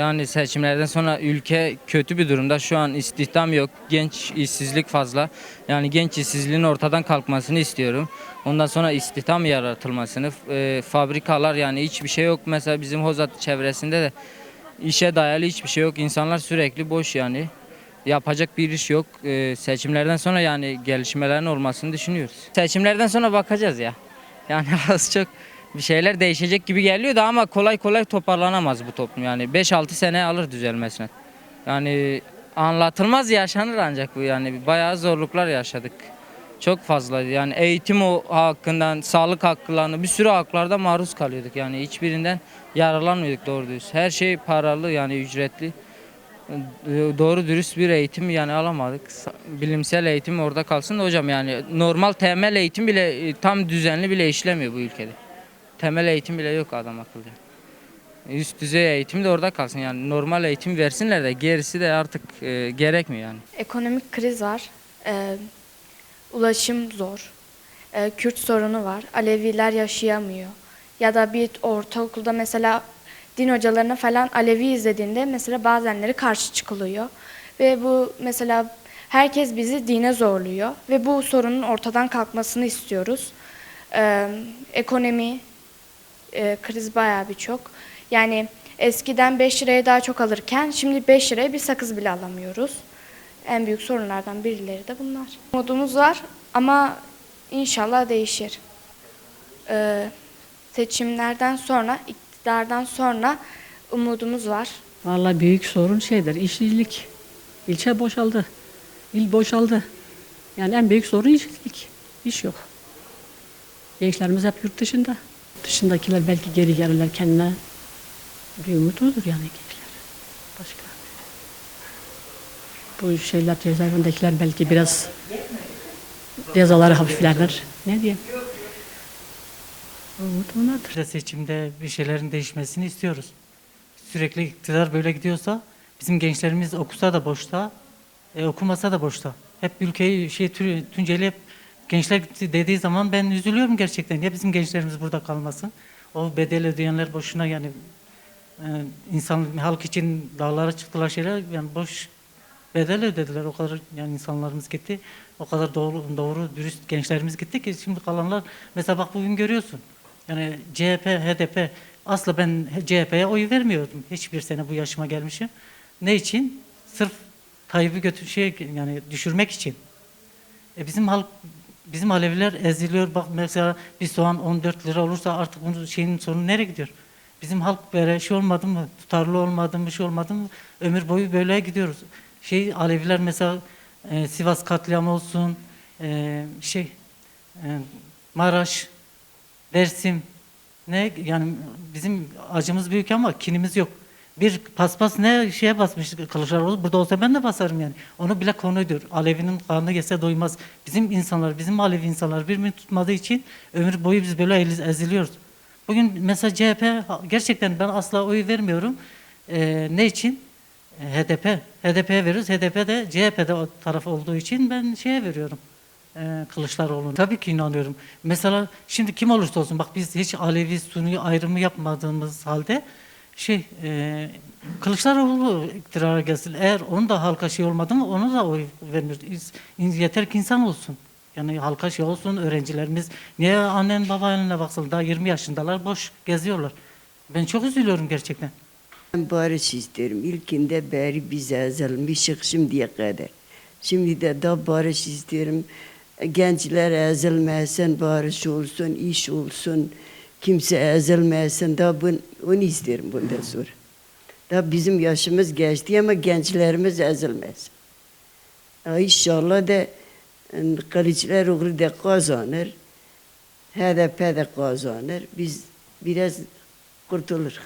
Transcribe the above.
Yani seçimlerden sonra ülke kötü bir durumda. Şu an istihdam yok. Genç işsizlik fazla. Yani genç işsizliğin ortadan kalkmasını istiyorum. Ondan sonra istihdam yaratılmasını. e, fabrikalar yani hiçbir şey yok. Mesela bizim Hozat çevresinde de işe dayalı hiçbir şey yok. İnsanlar sürekli boş yani. Yapacak bir iş yok. E, seçimlerden sonra yani gelişmelerin olmasını düşünüyoruz. Seçimlerden sonra bakacağız ya. Yani az çok bir şeyler değişecek gibi geliyor da ama kolay kolay toparlanamaz bu toplum. Yani 5-6 sene alır düzelmesine. Yani anlatılmaz yaşanır ancak bu yani bayağı zorluklar yaşadık. Çok fazla yani eğitim o hakkından, sağlık haklarını bir sürü haklarda maruz kalıyorduk. Yani hiçbirinden yararlanmıyorduk doğru dürüst. Her şey paralı yani ücretli. Doğru dürüst bir eğitim yani alamadık. Bilimsel eğitim orada kalsın hocam yani normal temel eğitim bile e, tam düzenli bile işlemiyor bu ülkede. Temel eğitim bile yok adam akıllı. Üst düzey eğitim de orada kalsın yani normal eğitim versinler de gerisi de artık e, gerekmiyor yani. Ekonomik kriz var. Ee, ulaşım zor. Ee, Kürt sorunu var. Aleviler yaşayamıyor. Ya da bir ortaokulda mesela din hocalarına falan Alevi izlediğinde mesela bazenleri karşı çıkılıyor. Ve bu mesela herkes bizi dine zorluyor. Ve bu sorunun ortadan kalkmasını istiyoruz. Ee, ekonomi, e, kriz bayağı bir çok. Yani eskiden 5 liraya daha çok alırken şimdi 5 liraya bir sakız bile alamıyoruz. En büyük sorunlardan birileri de bunlar. Umudumuz var ama inşallah değişir. Ee, seçimlerden sonra, iktidardan sonra umudumuz var. Vallahi büyük sorun şeydir, işsizlik. İlçe boşaldı. İl boşaldı. Yani en büyük sorun işsizlik. İş yok. Gençlerimiz hep yurt dışında. Dışındakiler belki geri gelirler kendine. Bir umut olur yani gençler. Başka. Bu şeyler cezaevindekiler belki biraz cezaları hafiflenir. Ne diyeyim? Umut de seçimde bir şeylerin değişmesini istiyoruz. Sürekli iktidar böyle gidiyorsa bizim gençlerimiz okusa da boşta, e, okumasa da boşta. Hep ülkeyi şey Tunceli hep gençler dediği zaman ben üzülüyorum gerçekten. Ya bizim gençlerimiz burada kalmasın. O bedel ödeyenler boşuna yani e, insan halk için dağlara çıktılar şeyler yani boş bedel ödediler. O kadar yani insanlarımız gitti. O kadar doğru, doğru dürüst gençlerimiz gitti ki şimdi kalanlar mesela bak bugün görüyorsun. Yani CHP, HDP asla ben CHP'ye oy vermiyordum. Hiçbir sene bu yaşıma gelmişim. Ne için? Sırf Tayyip'i götür şey yani düşürmek için. E bizim halk bizim Aleviler eziliyor. Bak mesela bir soğan 14 lira olursa artık bunun şeyin sonu nereye gidiyor? Bizim halk böyle şey olmadı mı? Tutarlı olmadı mı? Şey olmadı mı? Ömür boyu böyle gidiyoruz. Şey Aleviler mesela e, Sivas katliamı olsun, e, şey e, Maraş, Dersim ne yani bizim acımız büyük ama kinimiz yok. Bir paspas ne şeye basmış Kılıçdaroğlu burada olsa ben de basarım yani. Onu bile konu ediyor. Alevinin kanı yese doymaz. Bizim insanlar, bizim Alevi insanlar birbirini tutmadığı için ömür boyu biz böyle eziliyoruz. Bugün mesela CHP gerçekten ben asla oy vermiyorum. Ee, ne için? HDP. HDP'ye veriyoruz. HDP de CHP'de o taraf olduğu için ben şeye veriyorum. Ee, Kılıçdaroğlu'na. Tabii ki inanıyorum. Mesela şimdi kim olursa olsun bak biz hiç Alevi Sunni ayrımı yapmadığımız halde şey e, Kılıçdaroğlu iktidara gelsin. Eğer onun da halka şey olmadı mı onu da oy. İns- Yeter ki insan olsun. Yani halka şey olsun öğrencilerimiz. Niye annen baba eline baksın daha 20 yaşındalar boş geziyorlar. Ben çok üzülüyorum gerçekten. Ben barış isterim. İlkinde beri biz ezilmişik şimdiye kadar. Şimdi de daha barış isterim. Gençler ezilmesin, barış olsun, iş olsun. Kimse ezilmesin. Da bun, onu isterim bundan sonra. Da bizim yaşımız geçti ama gençlerimiz ezilmesin. Ha, İnşallah da e, Kılıçdaroğlu da kazanır. HDP de kazanır. Biz biraz kurtuluruz.